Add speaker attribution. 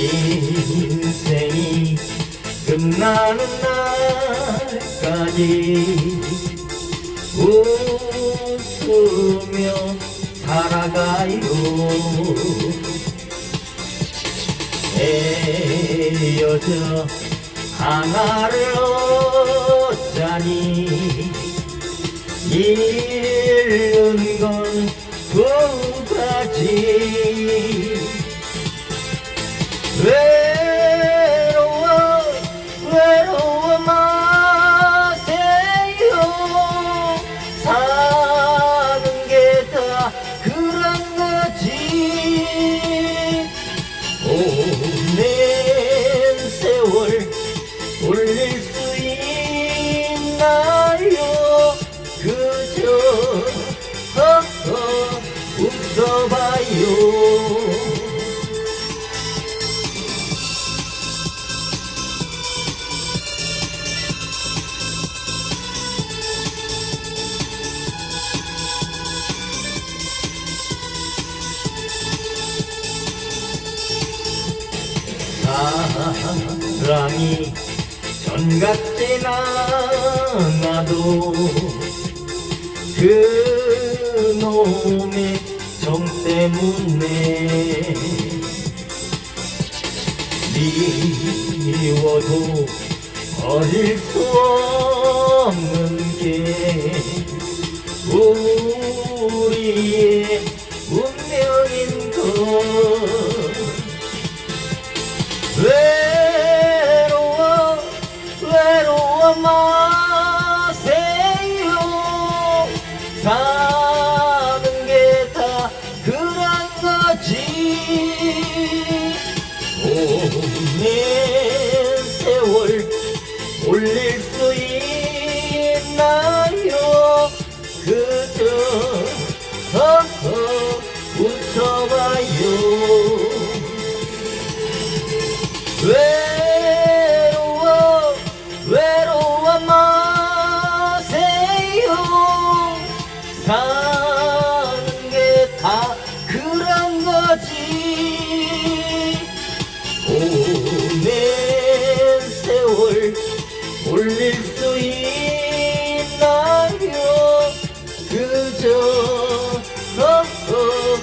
Speaker 1: 인생이 끝나는 날까지 웃으며 살아가요. 헤어져 하나를 얻자니? 잃는 건 oh, oh, oh. 사랑이 전 같진 않아도 그 놈의 정 때문에 미워도 버릴 수 없는 게 우리의 거지 yo, no, no,